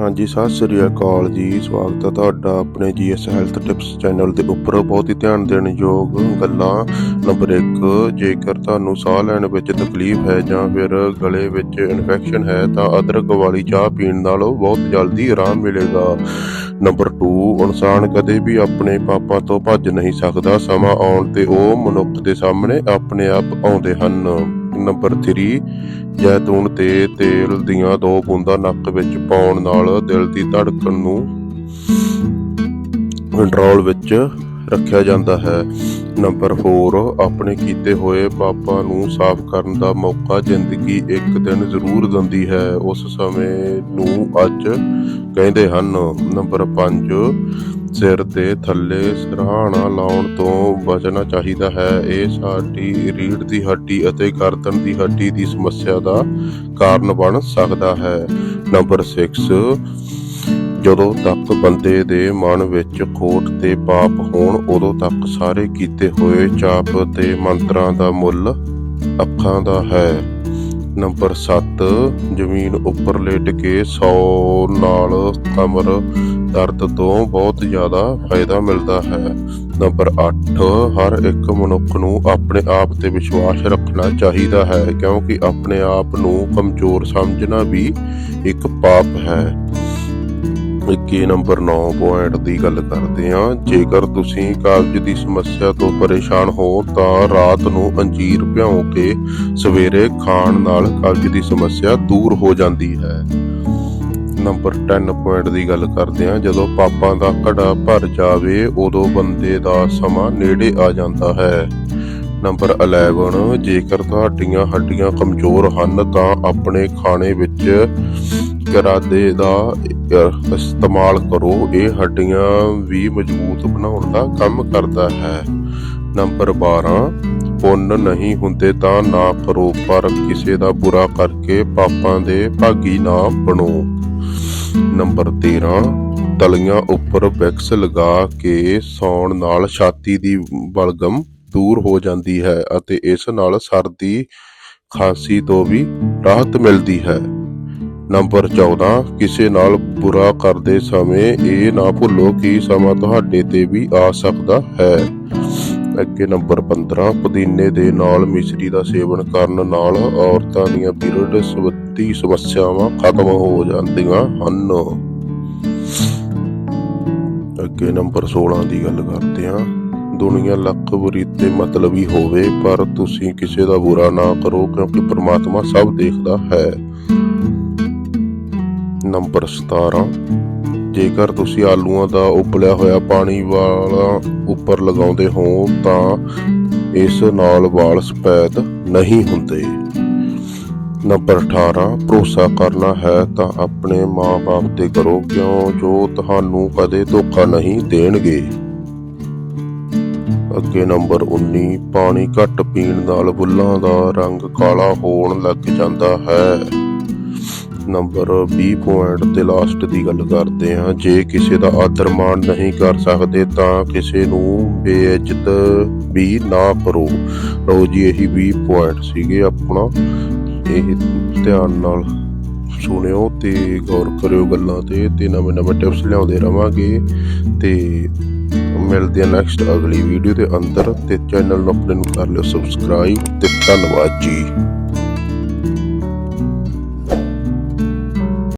ਹਾਂਜੀ, ਸਤਿ ਸ੍ਰੀ ਅਕਾਲ ਜੀ। ਸਵਾਗਤ ਹੈ ਤੁਹਾਡਾ ਆਪਣੇ ਜੀਐਸ ਹੈਲਥ ਟਿਪਸ ਚੈਨਲ ਦੇ ਉੱਪਰ। ਬਹੁਤ ਹੀ ਧਿਆਨ ਦੇਣ ਯੋਗ ਗੱਲਾਂ। ਨੰਬਰ 1 ਜੇਕਰ ਤੁਹਾਨੂੰ ਸਾਹ ਲੈਣ ਵਿੱਚ ਤਕਲੀਫ ਹੈ ਜਾਂ ਫਿਰ ਗਲੇ ਵਿੱਚ ਇਨਫੈਕਸ਼ਨ ਹੈ, ਤਾਂ ਅਦਰਕ ਵਾਲੀ ਚਾਹ ਪੀਣ ਨਾਲ ਬਹੁਤ ਜਲਦੀ ਆਰਾਮ ਮਿਲੇਗਾ। ਨੰਬਰ 2 ਇਨਸਾਨ ਕਦੇ ਵੀ ਆਪਣੇ ਪਾਪਾਂ ਤੋਂ ਭੱਜ ਨਹੀਂ ਸਕਦਾ। ਸਮਾਂ ਆਉਣ ਤੇ ਉਹ ਮਨੁੱਖ ਦੇ ਸਾਹਮਣੇ ਆਪਣੇ ਆਪ ਆਉਂਦੇ ਹਨ। ਨੰਬਰ 3 ਜੈਤੂਨ ਤੇ ਤੇਲ ਦੀਆਂ ਦੋ ਬੂੰਦਾਂ ਨੱਕ ਵਿੱਚ ਪਾਉਣ ਨਾਲ ਦਿਲ ਦੀ ਧੜਕਣ ਨੂੰ ਕੰਟਰੋਲ ਵਿੱਚ ਰੱਖਿਆ ਜਾਂਦਾ ਹੈ। ਨੰਬਰ 4 ਆਪਣੇ ਕੀਤੇ ਹੋਏ ਪਾਪਾਂ ਨੂੰ ਸਾਫ਼ ਕਰਨ ਦਾ ਮੌਕਾ ਜ਼ਿੰਦਗੀ ਇੱਕ ਦਿਨ ਜ਼ਰੂਰ ਦਿੰਦੀ ਹੈ। ਉਸ ਸਮੇਂ ਨੂੰ ਅੱਜ ਕਹਿੰਦੇ ਹਨ, ਨੰਬਰ 5 ਸਿਰ ਦੇ ਥੱਲੇ ਸਿਰਹਾਣਾ ਲਾਉਣ ਤੋਂ ਬਚਣਾ ਚਾਹੀਦਾ ਹੈ। ਇਹ ਸਾਡੀ ਰੀੜ ਦੀ ਹੱਡੀ ਅਤੇ ਗਰਦਨ ਦੀ ਹੱਡੀ ਦੀ ਸਮੱਸਿਆ ਦਾ ਕਾਰਨ ਬਣ ਸਕਦਾ ਹੈ। ਨੰਬਰ 6 ਜਦੋਂ ਤੱਕ ਬੰਦੇ ਦੇ ਮਨ ਵਿੱਚ ਖੋਟ ਤੇ ਪਾਪ ਹੋਣ, ਉਦੋਂ ਤੱਕ ਸਾਰੇ ਕੀਤੇ ਹੋਏ ਚਾਪ ਤੇ ਮੰਤਰਾਂ ਦਾ ਮੁੱਲ ਅੱਖਾਂ ਦਾ ਹੈ। ਨੰਬਰ 7 ਜ਼ਮੀਨ ਉੱਪਰ ਲੇਟ ਕੇ ਸੌ ਨਾਲ ਕਮਰ ਦਰਦ ਤੋਂ ਬਹੁਤ ਜ਼ਿਆਦਾ ਫਾਇਦਾ ਮਿਲਦਾ ਹੈ। ਨੰਬਰ 8 ਹਰ ਇੱਕ ਮਨੁੱਖ ਨੂੰ ਆਪਣੇ ਆਪ ਤੇ ਵਿਸ਼ਵਾਸ ਰੱਖਣਾ ਚਾਹੀਦਾ ਹੈ, ਕਿਉਂਕਿ ਆਪਣੇ ਆਪ ਨੂੰ ਕਮਜ਼ੋਰ ਸਮਝਣਾ ਵੀ ਇੱਕ ਪਾਪ ਹੈ। 21 ਨੰਬਰ 9 ਪੁਆਇੰਟ ਦੀ ਗੱਲ ਕਰਦੇ ਹਾਂ। ਜੇਕਰ ਤੁਸੀਂ ਕਬਜ਼ ਦੀ ਸਮੱਸਿਆ ਤੋਂ ਪਰੇਸ਼ਾਨ ਹੋ, ਤਾਂ ਰਾਤ ਨੂੰ ਅੰਜੀਰ ਭਿਓ ਕੇ ਸਵੇਰੇ ਖਾਣ ਨਾਲ ਕਬਜ਼ ਦੀ ਸਮੱਸਿਆ ਦੂਰ ਹੋ ਜਾਂਦੀ ਹੈ। ਨੰਬਰ 10 ਪੁਆਇੰਟ ਦੀ ਗੱਲ ਕਰਦੇ ਹਾਂ। ਜਦੋਂ ਪਾਪਾਂ ਦਾ ਘੜਾ ਭਰ ਜਾਵੇ, ਉਦੋਂ ਬੰਦੇ ਦਾ ਸਮਾਂ ਨੇੜੇ ਆ ਜਾਂਦਾ ਹੈ। ਨੰਬਰ 11 ਜੇਕਰ ਤੁਹਾਡੀਆਂ ਹੱਡੀਆਂ ਕਮਜ਼ੋਰ ਹਨ, ਤਾਂ ਆਪਣੇ ਖਾਣੇ ਵਿੱਚ ਕਰਾਦੇ ਦਾ ਇਸਤੇਮਾਲ ਕਰੋ, ਇਹ ਹੱਡੀਆਂ ਵੀ ਮਜ਼ਬੂਤ ਬਣਾਉਣ ਦਾ ਕੰਮ ਕਰਦਾ ਹੈ। ਨੰਬਰ 12 ਪੁੰਨ ਨਹੀਂ ਹੁੰਦੇ ਤਾਂ ਨਾ ਕਰੋ ਪਰ ਕਿਸੇ ਦਾ ਬੁਰਾ ਕਰਕੇ ਪਾਪਾਂ ਦੇ ਭਾਗੀ ਨਾ ਬਣੋ। ਨੰਬਰ 13 ਤਲੀਆਂ ਉੱਪਰ ਵੈਕਸ ਲਗਾ ਕੇ ਸੌਣ ਨਾਲ ਛਾਤੀ ਦੀ ਬਲਗਮ ਦੂਰ ਹੋ ਜਾਂਦੀ ਹੈ ਅਤੇ ਇਸ ਨਾਲ ਸਰਦੀ, ਖਾਂਸੀ ਤੋਂ ਵੀ ਰਾਹਤ ਮਿਲਦੀ ਹੈ। ਨੰਬਰ 14 ਕਿਸੇ ਨਾਲ ਬੁਰਾ ਕਰਦੇ ਸਮੇਂ ਇਹ ਨਾ ਭੁੱਲੋ ਕਿ ਸਮਾਂ ਤੁਹਾਡੇ ਤੇ ਵੀ ਆ ਸਕਦਾ ਹੈ। ਅੱਗੇ ਨੰਬਰ 15 ਪੁਦੀਨੇ ਦੇ ਨਾਲ ਮਿਸ਼ਰੀ ਦਾ ਸੇਵਨ ਕਰਨ ਨਾਲ ਔਰਤਾਂ ਦੀਆਂ ਪੀਰੀਅਡ ਸੰਬੰਧੀ ਸਮੱਸਿਆਵਾਂ ਖਤਮ ਹੋ ਜਾਂਦੀਆਂ ਹਨ। ਅੱਗੇ ਨੰਬਰ 16 ਦੀ ਗੱਲ ਕਰਦੇ ਹਾਂ। ਦੁਨੀਆ ਲੱਖ ਬੁਰੀ ਤੇ ਮਤਲਬੀ ਹੋਵੇ, ਪਰ ਤੁਸੀਂ ਕਿਸੇ ਦਾ ਬੁਰਾ ਨਾ ਕਰੋ, ਕਿਉਂਕਿ ਪ੍ਰਮਾਤਮਾ ਸਭ ਦੇਖਦਾ ਹੈ। ਨੰਬਰ 17 ਜੇਕਰ ਤੁਸੀਂ ਆਲੂਆਂ ਦਾ ਉਬਲਿਆ ਹੋਇਆ ਪਾਣੀ ਵਾਲਾ ਉੱਪਰ ਲਗਾਉਂਦੇ ਹੋ, ਤਾਂ ਇਸ ਨਾਲ ਵਾਲ ਸਫੈਦ ਨਹੀਂ ਹੁੰਦੇ। ਨੰਬਰ 18 ਭਰੋਸਾ ਕਰਨਾ ਹੈ ਤਾਂ ਆਪਣੇ ਮਾਪੇ ਤੇ ਕਰੋ, ਕਿਉਂ? ਜੋ ਤੁਹਾਨੂੰ ਕਦੇ ਧੋਖਾ ਨਹੀਂ ਦੇਣਗੇ। ਅੱਗੇ ਨੰਬਰ 19 ਪਾਣੀ ਘੱਟ ਪੀਣ ਨਾਲ ਬੁੱਲਾਂ ਦਾ ਰੰਗ ਕਾਲਾ ਹੋਣ ਲੱਗ ਜਾਂਦਾ ਹੈ। ਨੰਬਰ 20 ਪੁਆਇੰਟ ਤੇ ਲਾਸਟ ਦੀ ਗੱਲ ਕਰਦੇ ਹਾਂ। ਜੇ ਕਿਸੇ ਦਾ ਆਦਰ ਮਾਣ ਨਹੀਂ ਕਰ ਸਕਦੇ, ਤਾਂ ਕਿਸੇ ਨੂੰ ਬੇਇੱਜ਼ਤ ਵੀ ਨਾ ਕਰੋ। ਲਓ ਜੀ, ਇਹੀ 20 ਪੁਆਇੰਟ ਸੀਗੇ ਆਪਣਾ। ਇਹ ਧਿਆਨ ਨਾਲ ਸੁਣਿਓ ਤੇ ਗੌਰ ਕਰਿਓ ਗੱਲਾਂ ਤੇ ਤੇ ਨਵੇਂ ਨਵੇਂ ਟਿਪਸ ਲਿਆਉਂਦੇ ਰਵਾਂਗੇ। ਤੇ ਮਿਲਦੇ ਆ ਨੈਕਸਟ ਅਗਲੀ ਵੀਡੀਓ ਦੇ ਅੰਦਰ, ਤੇ ਚੈਨਲ ਨੂੰ ਆਪਣੇ ਨੂੰ ਕਰ ਲਿਓ ਸਬਸਕ੍ਰਾਈਬ ਤੇ ਧੰਨਵਾਦ ਜੀ।